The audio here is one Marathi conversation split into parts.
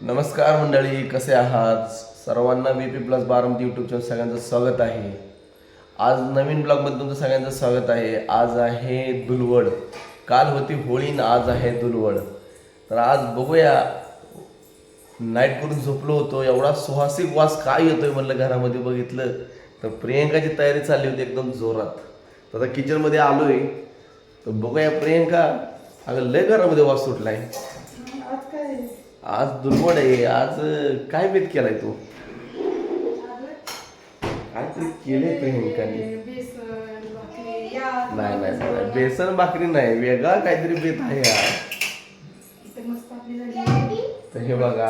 नमस्कार मंडळी कसे आहात? सर्वांना B P plus Baramati YouTube channel सगळ्यांचं स्वागत आहे. आज नवीन ब्लॉगमध्ये तुमचं सगळ्यांचं स्वागत आहे. आज आहे दुलवड काल होती होळी ना आज आहे दुलवड तर आज बघूया. नाईट करून झोपलो होतो. एवढा सुहासिक वास काय येतोय म्हणलं घरामध्ये बघितलं. तर प्रियंकाची तयारी चालली होती एकदम जोरात. तर आता किचनमध्ये आलोय. तर बघूया प्रियंका. अगं लय घरामध्ये वास सुटलाय. आहे आज दुर्बळ आहे. आज काय बेत केलाय तू? काहीतरी केलंय प्रियंकाने बेसन भाकरी या नाही नाही नाही. बेसन भाकरी नाही. वेगळा काहीतरी बेत आहे आज तर हे बघा.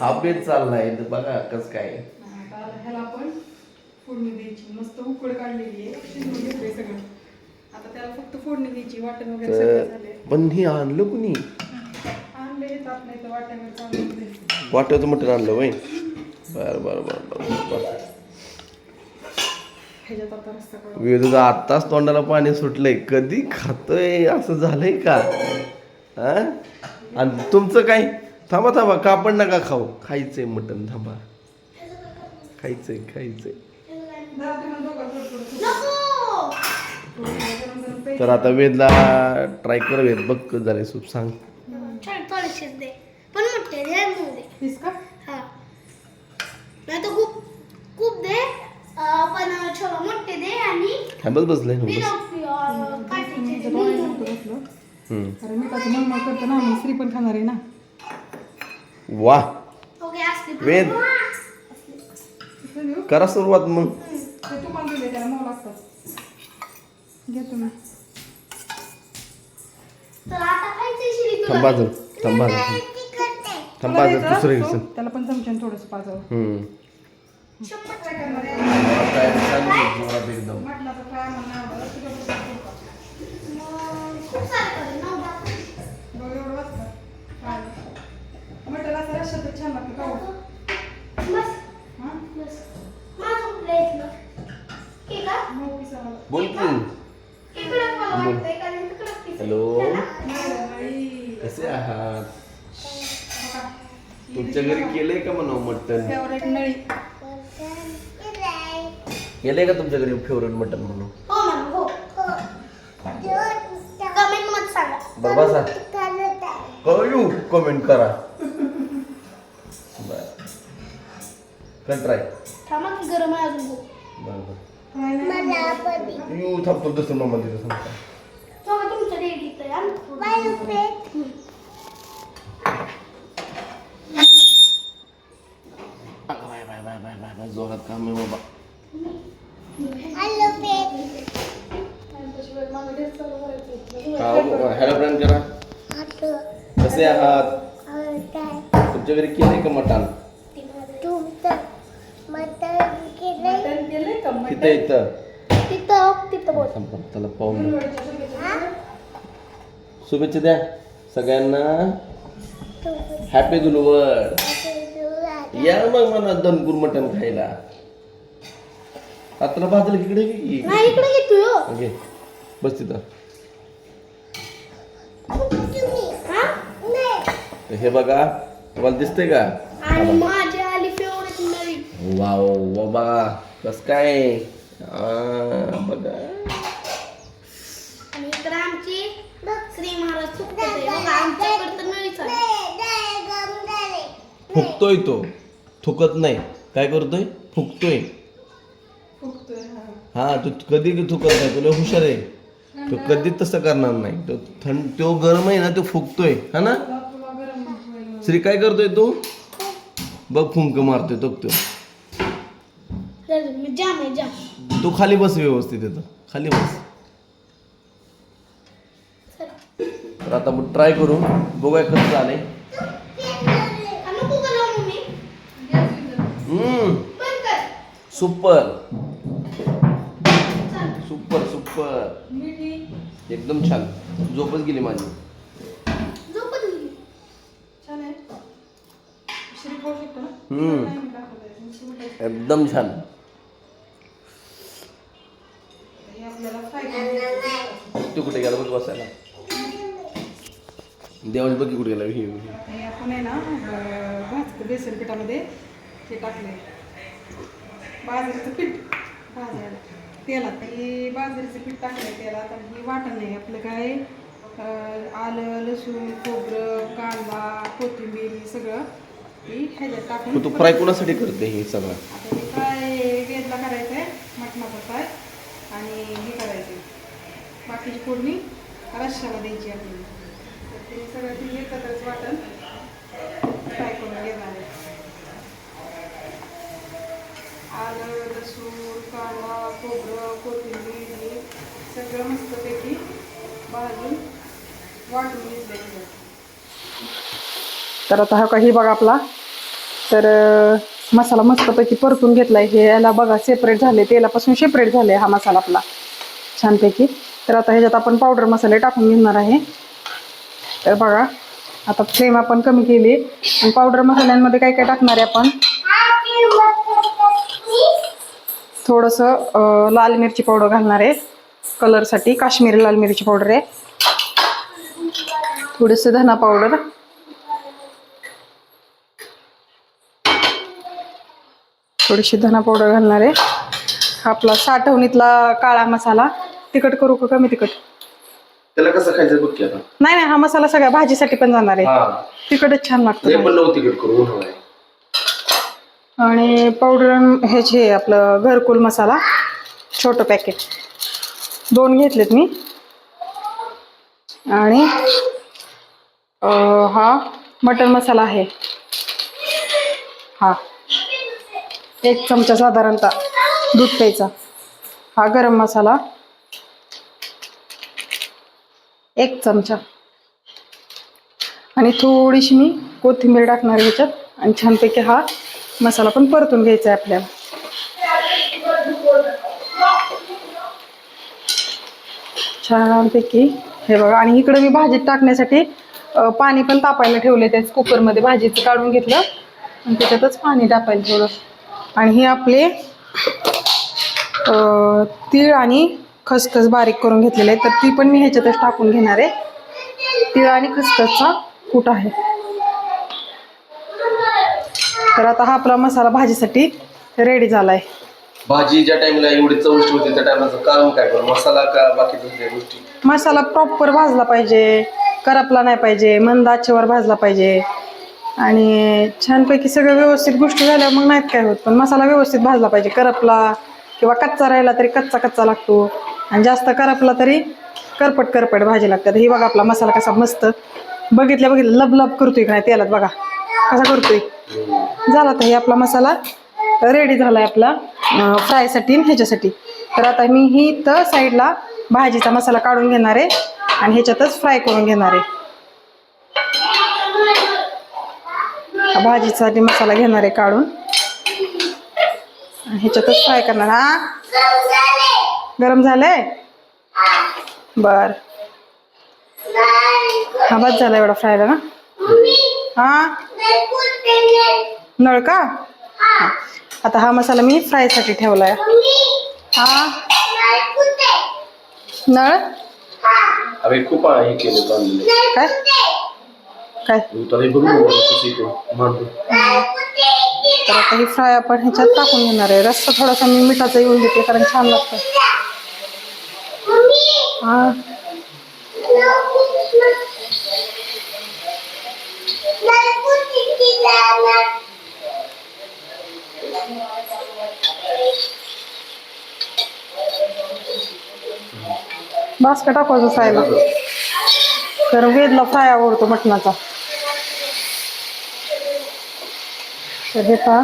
हा बेत चाललाय तर बघा कस काय आता ह्याला आपण फोडणी द्यायची मस्त उकड काढलेली आहे. शिजवून घेतलंय सगळं आता त्याला फक्त फोडणी द्यायची. वाटण वगैरे तर सगळं झाले पण हे आणलं कुणी आणले येतात नाही तर वाट्यावर चालू होते. वाट्याचं मटण आणलं वय बर बर बर बर बर वेदूचं आत्ताच तोंडाला पाणी सुटलंय कधी खातोय असं झालंय का हा आणि तुमचं काय थांबा थांबा कापड नका खाऊ खायचंय मटण थांबा खायचंय खायचंय. तर आता वेदला ट्राय कर वेद बघ कसं झालंय सूप सांग छान थोडेसेच दे पण मोठे दे आणि मऊ दे पीस का हा नाही तर खूप खूप दे अं, पण छोटे मोठे दे आणि थांबत बसलाय ना बस. कारण मी मग करतो ना मग श्री पण खाणार आहे ना वा. वेद. करा सुरुवात मग. तुम्हाला दिले त्याला मऊ लागतात घ्या तुम्ही तर आता खायचंय शिरी तुला. थांबा थांबा थांबा दुसरं त्याला पण चमच्याने थोडंसं पाजावं हम्म शपथ. काय करणार आहे? जोरात एकदम मटणाचं फ्राय म्हणून आवडलं तुझ्या बरोबर करू का? मग खूप सारं करेल, नऊ दहा. बघ एवढं वाजतं. फ्राय. मटण असं रश्श्यातच छान लागतं का? बस? बस माझं कुठलं आहे इथलं? का? मऊ पिसावं. बोल की इकडं मला वाटतंय का नाही तिकडं पिसेल. हॅलो. कसे आहात. तुमच्या घरी केलंय का म्हणा मटन फेवरेट नळी केलंय का तुमच्या घरी फेवरेट मटन म्हणून? हो हो. कमेंटमध्ये सांगा. बरं बसा कळू कमेंट करा. बर. कर ट्राय थांबा की गरम आहे अजून खूप. बरं बरं. यू थांबतो दुसरं मामा तिथं सांगता तेव्हा तुमचं रेडी इथं आहे. आणि बाय बाय बाय जोरात काम आहे बाबा. हॅलो फ्रेंड करा. कसे आहात? तुमच्या घरी केलंय का मटण? तिथं इथं थांब चला पाहून शुभेच्छा. द्या सगळ्यांना. हॅपी दुलवड या मग मला दणकूर मटण खायला. आता बाजूला इकडे घे की. नाही इकडे घेतोय हो. घे. बस तिथं. हा? हे बघा तुम्हाला दिसतंय का? आणि माझी आली फेवरेट नळी वाव वा बघा. कस काय? आ, बघा. आणि इकडे आमची श्री महाराज चुकते बघा आमच्याकडे तर नळीच आहे. फुकतोय तो. थुकत नाही. काय करतोय? फुकतोय. फुगतोय, हा. हा तू कधी थुकत नाही तुला हुशार आहे. तो कधी तसं करणार नाही. तो थंड तो गरम आहे ना तो फुकतोय हा ना. श्री काय करतोय तू? बघ फुंक मारतोय तो तो खाली बस व्यवस्थित येतं खाली बस. तर आता मग ट्राय करू. बघूया कसं झालंय आ, नको का लावू मम्मी हम्म बंद कर सुपर. Super super. एकदम छान. झोपच गेली माझी. एकदम छान. हे आपल्याला फ्राय करायचं तू कुठे गेला बघ बसायला? देवाची बघी कुठे गेला. आपण आहे ना अं, भाजकं बेसन पिठामध्ये हे टाकले बाजरीचं पीठ. भाजायला तेलात ही बाजरीचं पीठ टाकलं तेलात आणि ही वाटण नाही आपलं काय आलं लसूण खोबरं कांदा कोथिंबीर हे सगळं ही ह्याच्यात टाकून मग तू फ्राय कोणासाठी करते हे सगळं? आता हे काय वेदला करायचं आहे मटणाचा फ्राय आणि हे करायचं बाकीची फोडणी रश्श्याला द्यायची आपली तर ते सगळं ती एकत्रच वाटण फ्राय करून घेणार आहे आलं लसूण कांदा खोबरं कोथिंबीर हे सगळं मस्तपैकी भाजून वाटून घेतलं तर आता हा काही बघा आपला. तर मसाला मस्तपैकी परतून घेतलाय. हे याला बघा सेपरेट झाले. तेलापासून सेपरेट झाले हा मसाला आपला. छानपैकी. तर आता ह्याच्यात आपण पावडर मसाले टाकून घेणार आहे. तर बघा आता फ्लेम आपण कमी केली. आणि पावडर मसाल्यांमध्ये काय काय टाकणार आहे आपण? थोडंसं लाल मिरची पावडर घालणार आहे. कलरसाठी काश्मीरी लाल मिरची पावडर आहे. थोडंसं धना पावडर थोडीशी धना पावडर घालणार आहे. हा आपला साठवणीतला काळा मसाला. तिखट करू का कमी तिखट? त्याला कसं खायचं बघ की आता. नाही नाही हा मसाला सगळ्या भाजीसाठी पण जाणार आहे. हा. तिखटच छान लागतं. ते पण नव्हती तिकट करू उन्हाळा आहे. आणि पावडर ह्याचे आपलं घरकुल मसाला. छोटं पॅकेट दोन घेतलेत मी. आणि हा मटन मसाला आहे. हा. एक चमचा साधारणतः दूध प्यायचा. हा गरम मसाला. एक चमचा. आणि थोडीशी मी कोथिंबीर टाकणार ह्याच्यात. आणि छानपैकी हा मसाला पण परतून घ्यायचा आहे आपल्याला. छानपैकी हे बघा. आणि इकडे मी भाजीत टाकण्यासाठी पाणी पण तापायला ठेवले त्याच कुकरमध्ये. भाजीचं काढून घेतलं. आणि त्याच्यातच पाणी टाकायला थोडं आणि हे आपले तीळ आणि खसखस बारीक करून घेतलेले आहे तर ती पण मी ह्याच्यातच टाकून घेणार आहे. तीळ आणि खसखसचा कूट आहे. तर आता हा आपला मसाला भाजीसाठी रेडी झाला आहे भाजी ज्या टाइमला एवढी चविष्ट होती त्या टाइमला कारण काय करू मसाला का बाकी दुसऱ्या गोष्टी? मसाला प्रॉपर भाजला पाहिजे करपला नाही पाहिजे मंद आचेवर भाजला पाहिजे. आणि छानपैकी सगळं व्यवस्थित गोष्टी झाल्या मग नाहीत काय होत पण मसाला व्यवस्थित भाजला पाहिजे. करपला किंवा कच्चा राहिला तरी कच्चा कच्चा लागतो. आणि जास्त करपला तरी करपट करपट भाजी लागतात. ही बघा आपला मसाला कसा मस्त. बघितल्या बघितलं लब लब करतोय का नाही तेलात बघा. कसा करतोय? झाला तर हे आपला मसाला. रेडी झाला आहे आपला फ्रायसाठी ह्याच्यासाठी. तर आता मी ही तर साईडला भाजीचा मसाला काढून घेणार आहे आणि ह्याच्यातच फ्राय करून घेणार आहे. भाजीसाठी मसाला घेणार आहे काढून. ह्याच्यातच फ्राय करणार हा? गरम झालंय? बर. हा बस झाला एवढा फ्रायला ना? हा? नळ का? हा. आता हा मसाला मी फ्रायसाठी ठेवलाय. हा. नळ? अरे खूप हे केलं चाललेलं काय? काय? हे कसं इथे तर आता ही फ्राय आपण ह्याच्यात टाकून घेणार आहे. रस्सा थोडासा मी मिठाचा येऊन देते कारण छान लागतं. हा. का टाकवायचं सायला. तर वेदला फ्राय आवडतो मटणाचा. तर हे पहा.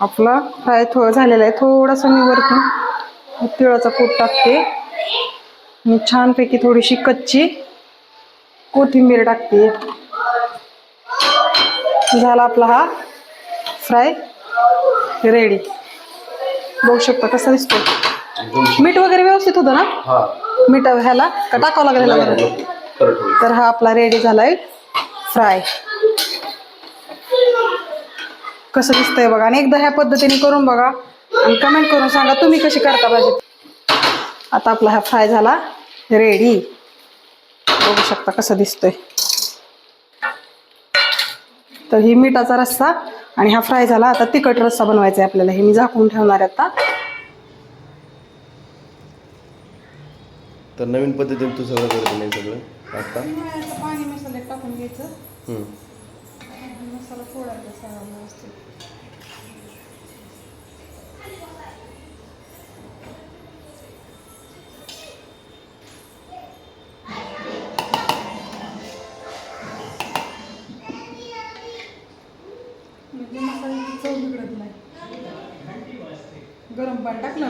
आपला फ्राय थोडं झालेला आहे. थोडासा मी वरतून तिळाचा कूट टाकते. आणि छानपैकी थोडीशी कच्ची कोथिंबीर टाकते. झाला आपला हा फ्राय रेडी. बघू शकता कसा दिसतो मीठ वगैरे व्यवस्थित होतं ना? हा. मीठ ह्याला? का टाकावं लागेल ह्याला? करत होईल. तर हा आपला रेडी झालाय फ्राय कसं दिसतंय बघा. आणि एकदा ह्या पद्धतीने करून बघा. आणि कमेंट करून सांगा तुम्ही कशी करता भाजी? आता आपला हा फ्राय झाला रेडी बघू शकता कसं दिसतोय. तर ही मिठाचा रस्सा आणि हा फ्राय झाला. आता तिखट रस्सा बनवायचा आहे आपल्याला. हे मी झाकून ठेवणार आहे आता. तर नवीन पद्धतीने तू सगळं करतो नाही सगळं? आता? पाणी मसाले टाकून घ्यायचं. हम्म. मसाला फोडायचा सगळा व्यवस्थित. गरम पाणी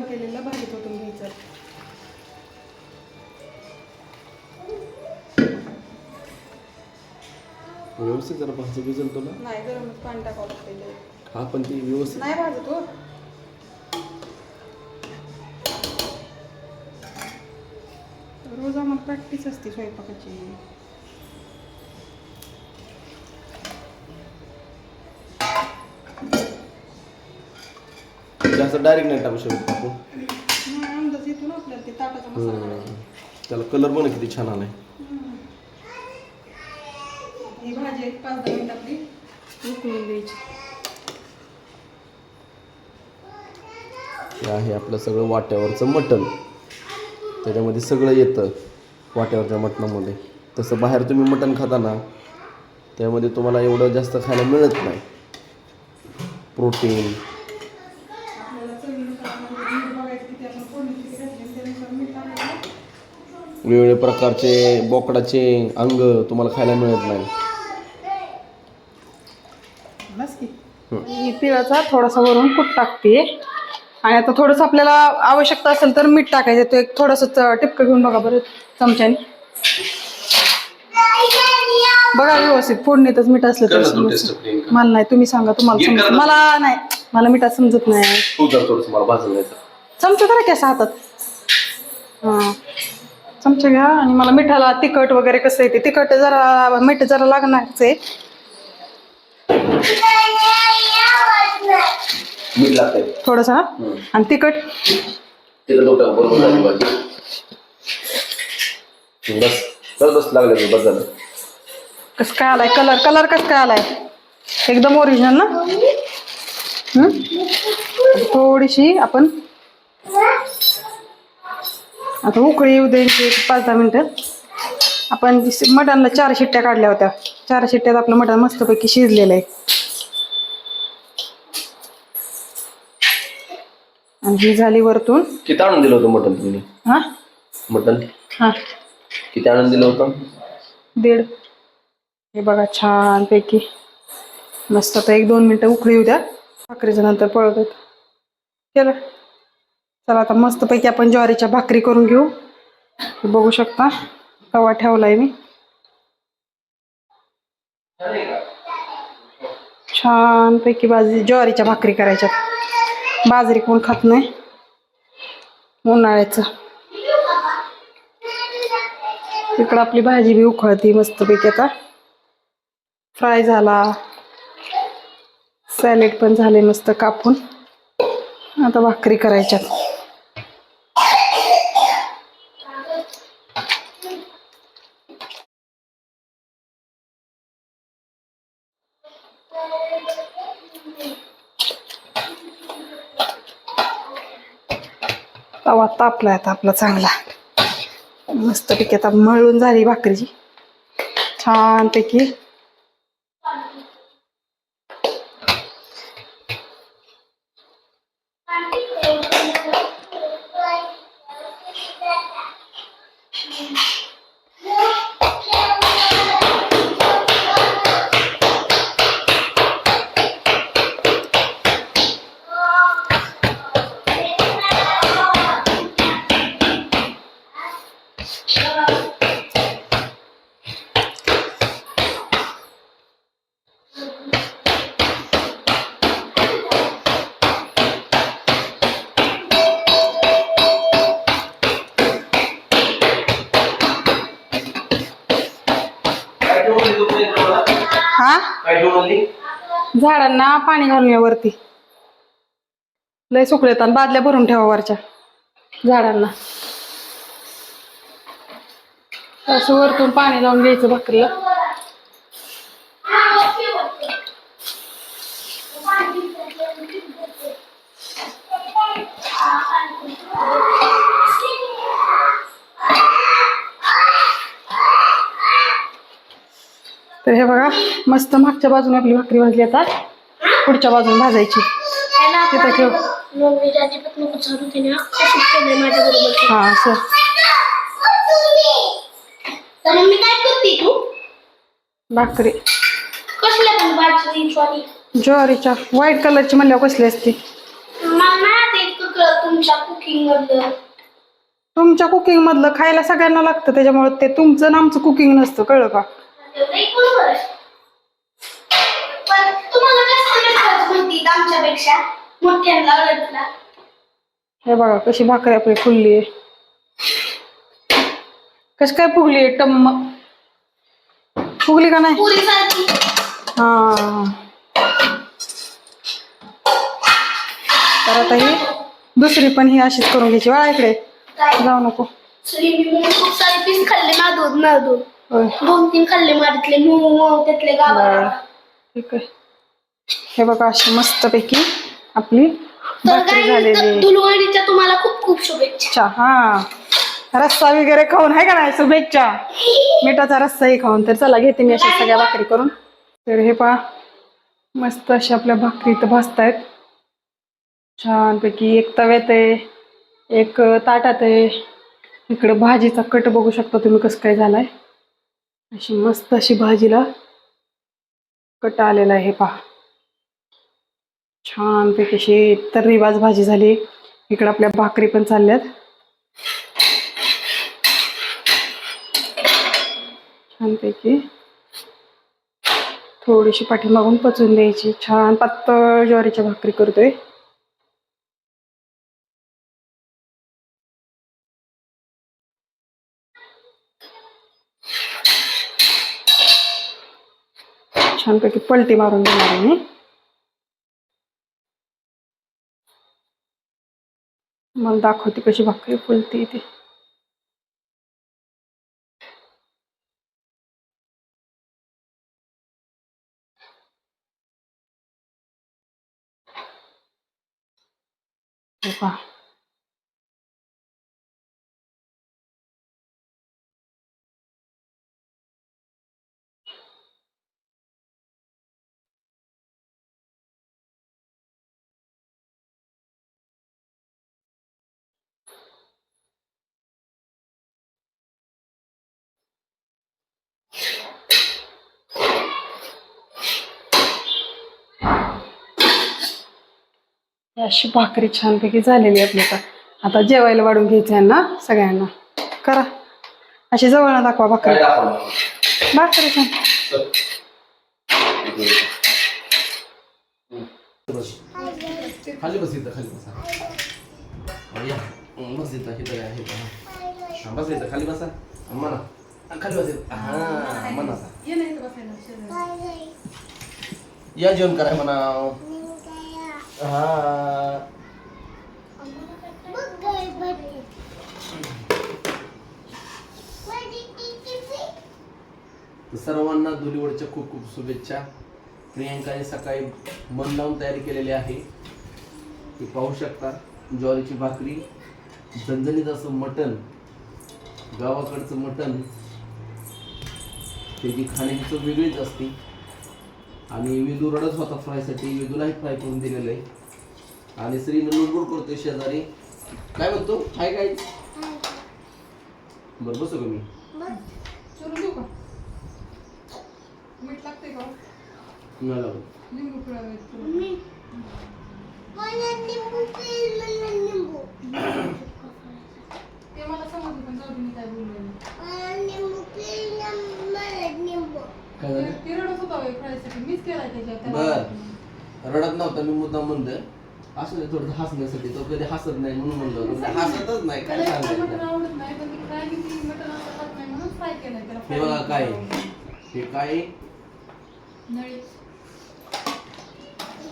गरम केलेलं भाजीत ओतून घ्यायचं व्यवस्थित जरा भाजी भिजल तुला नाही गरमच पाणी टाकावं लागतं. हा पण ती व्यवस्थित. नाही भाजत हो. रोज आम्हाला प्रॅक्टिस असते स्वयंपाकाची. जास्त डायरेक्ट नाही टाकू शकत आपण. अंदाज येतो ना आपल्याला ते ताटाचा मसाला हम्म. त्याला कलर पण किती छान आलाय. ही भाजी एक पाच दहा मिनिट आपली उकळून द्यायची हे आहे आपलं सगळं वाट्यावरचं मटण. त्याच्यामध्ये सगळं येतं वाट्यावरच्या मटणामध्ये. तसं बाहेर तुम्ही मटण खाता ना त्यामध्ये तुम्हाला एवढं जास्त खायला मिळत नाही. प्रोटीन आपल्याला चवीनुसार आपल्याला मीठ बघायचं किती आपण फोडणी किती घातली आणि त्यानुसार मीठ टाकायचं वेगवेगळे प्रकारचे बोकडाचे अंग तुम्हाला खायला मिळत नाही. तिळाचा थोडासा वरून कूट टाकते. आणि आता थोडंसं आपल्याला आवश्यकता असेल तर मीठ टाकायचं. ते एक थोडंसं टिपकं घेऊन बघा बरं चमच्याने. बघा व्यवस्थित फोडणीतच मीठ असलं कर तर. मला नाही तुम्ही सांगा तुम्हाला समजत. कर. मला नाही मला मिठात समजत नाही. चमचा जरा कसा हातात. हां. चमचा घ्या आणि मला मिठाला तिखट वगैरे कसं येते तिखट जरा मीठ जरा लागणारच आहे. मीठ थोडंसं. आणि तिखट? तिथं डोक्यावर बरोबर झाली भाजी बस बस बस लागलं बस झालं. कसं काय आलाय? कलर कलर कसं काय आलाय? एकदम ओरिजिनल ना? हम्म? थोडीशी आपण आता उकळी येऊ द्यायची एक पाच दहा मिनिटं. आपण मटणला चार शिट्ट्या काढल्या होत्या. चार शिट्ट्यात आपलं मटण मस्तपैकी शिजलेलं आहे. आणि ही झाली वरतून. किती आणून दिलं होतं मटण तुम्ही? हा? मटण? हा. किती आणून दिलं होतं? दीड. हे बघा छान पैकी मस्त आता एक दोन मिनटं उकळी येऊ द्या. भाकरीच्या नंतर पळत होत केलं चला आता मस्तपैकी आपण ज्वारीच्या भाकरी करून घेऊ. बघू शकता तवा ठेवलाय मी. छान पैकी बाजरी ज्वारीच्या भाकरी करायच्यात. बाजरी कोण खात नाही. उन्हाळ्याचं. इकडं आपली भाजी बी उखळती मस्तपैकी आता. फ्राय झाला. सॅलेड पण झाले मस्त कापून. आता भाकरी करायच्यात. तवा तापला आता आपला चांगला. मस्तपैकी आता मळून झाली भाकरीची. छानपैकी. झाडांना पाणी घालून वरती. लय सुकले येतात बादल्या भरून ठेवा वरच्या झाडांना. असं वरतून पाणी लावून घ्यायचं भाकरीला. तर हे बघा मस्त मागच्या बाजूने आपली भाकरी भाजली आता. पुढच्या बाजूने भाजायची. तिथं ठेव. हा तू? भाकरी. सॉरी ज्वारीच्या. व्हाईट कलरची म्हणल्यावर कसली असते? तुमच्या कुकिंग मधलं. खायला सगळ्यांना लागतं त्याच्यामुळे ते तुमचं आमचं कुकिंग नसतं कळलं का नाही बरोबर आहे. पण तुम्हाला जास्त मिस्टरच म्हणतील आमच्यापेक्षा मोठ्यांना ओळखला हे बघा कशी भाकरी आपली फुलली. आहे कशी काय फुगली आहे टम्म फुगली का नाही? पुरी सारखी. हा. तर आता ही दुसरी पण ही अशीच करून घ्यायची. वा इकडे. काय? जाऊ नको. सरी मी मग खूप सारे पीस खाल्ले नादून होय. दोन तीन खाल्ले मारितले. मऊ मऊ त्यातले गावा बरं. ठीक आहे. हे बघा अशी मस्तपैकी आपली भाकरी झालेली. धुलवडीच्या तुम्हाला खूप खूप शुभेच्छा. अच्छा हा. रस्सा वगैरे खाऊन आहे का नाही? शुभेच्छा. मिठाचा रस्साही खाऊन. तर चला घेते मी अशा सगळ्या भाकरी करून. तर हे पहा मस्त अशा आपल्या भाकरी इथं भाजतायत. छानपैकी एक तव्यात आहे एक ताटात आहे. इकडं भाजीचा कट बघू शकता तुम्ही कसं काय झालाय. अशी मस्त अशी भाजीला कट आलेला आहे हे पहा. छानपैकी अशी रिवाज भाजी झाली. इकडं आपल्या भाकरी पण चालल्यात. छानपैकी. थोडीशी पाठीमागून पचून द्यायची. छान पातळ ज्वारीच्या भाकरी करतोय. छानपैकी पलटी मारून देणार आहे मी. मला दाखवते कशी भाकरी फुलते ती. पहा. अशी भाकरी छानपैकी झालेली आहे आपली आता आता जेवायला वाढून घ्यायचं आहे ना सगळ्यांना. करा. अशी जवळ दाखवा भाकरी. भाकरी. खाली बस खाली बसा. हा, या. जेवण कराय म्हणा. हा. तर सर्वांना धुलीवडच्या खूप खूप शुभेच्छा. प्रियांकाने सकाळी मन लावून तयारी केलेली आहे. ते पाहू शकता ज्वारीची भाकरी झणझणीत असं मटण गावाकडचं मटण. त्याची खाण्याची चव वेगळीच असते. आणि विदू रडत होता फ्रायसाठी. विदूलाही फ्राय करून दिलेलं आहे. आणि श्रीनं लुडबुड करतोय शेजारी. काय म्हणतो? काय काय बरं बसू का मी? मीठ लागते का नाही लावत. लिंबू ते मला समजलं पण जाऊ दे मी काय बोलले काय झालं ती रडत होता बाई फ्रायसाठी मीच केला त्याच्यात बर. रडत नव्हता मी मुद्दाम म्हणलं असं नाही थोडं हसण्यासाठी. तो कधी हसत नाही म्हणून म्हणलं. होतं. म्हणजे हसतच नाही काय मटण सांगायचं? आवडत नाही पण ती फ्राय किती मटण आवडत नाही म्हणून फ्राय केलं त्याला. हे बघा काय आहे? हे काय आहे? नळी.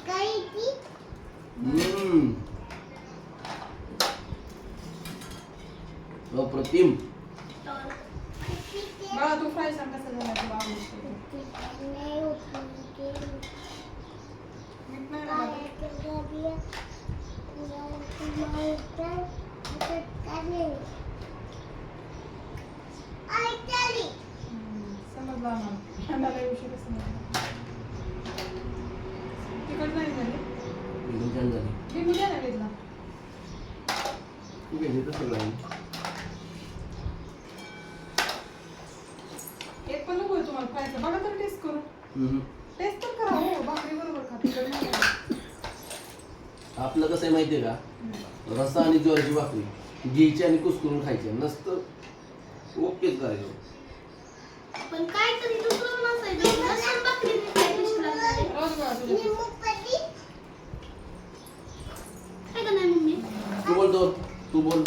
काय ती? हम्म. अप्रतिम. बाळा तू फ्राय सांग कसं झाला तुला समजलं समजला तिकट नाही झाली. ना घेतला आहे हे तर सगळं आहे. एक पण नको तुम्हाला फ्रायचं बघा तर टेस्ट करून हम्म. टेस्ट तर करा हो भाकरी बरोबर खा नाही. आपलं कसं आहे माहितीये का? रस्सा आणि ज्वारीची भाकरी घ्यायची आणि कुसकरून खायची नसतं. ओकेच करायचं पण काय तरी दुसरं नसायचं लसूण भाकरीने काय टेस्ट लागणार आहे? रोज बघा तुझ्या काय का नाही मम्मी? तू बोलतो तू बोल.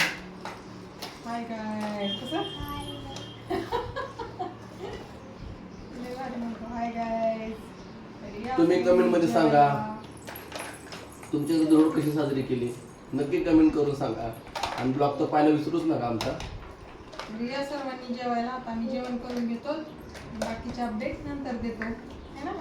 हाय काय कसं लय भारी म्हणतो हाय गाईज तुम्ही comment मध्ये सांगा. तुमच्या दरड कशी साजरी केली? नक्की कमेंट करून सांगा. आणि ब्लॉग तर पाहायला विसरूच नका आमचा. या सर्वांनी जेवायला. आता आम्ही जेवण करून घेतो. बाकीचे अपडेट नंतर देतो. है ना?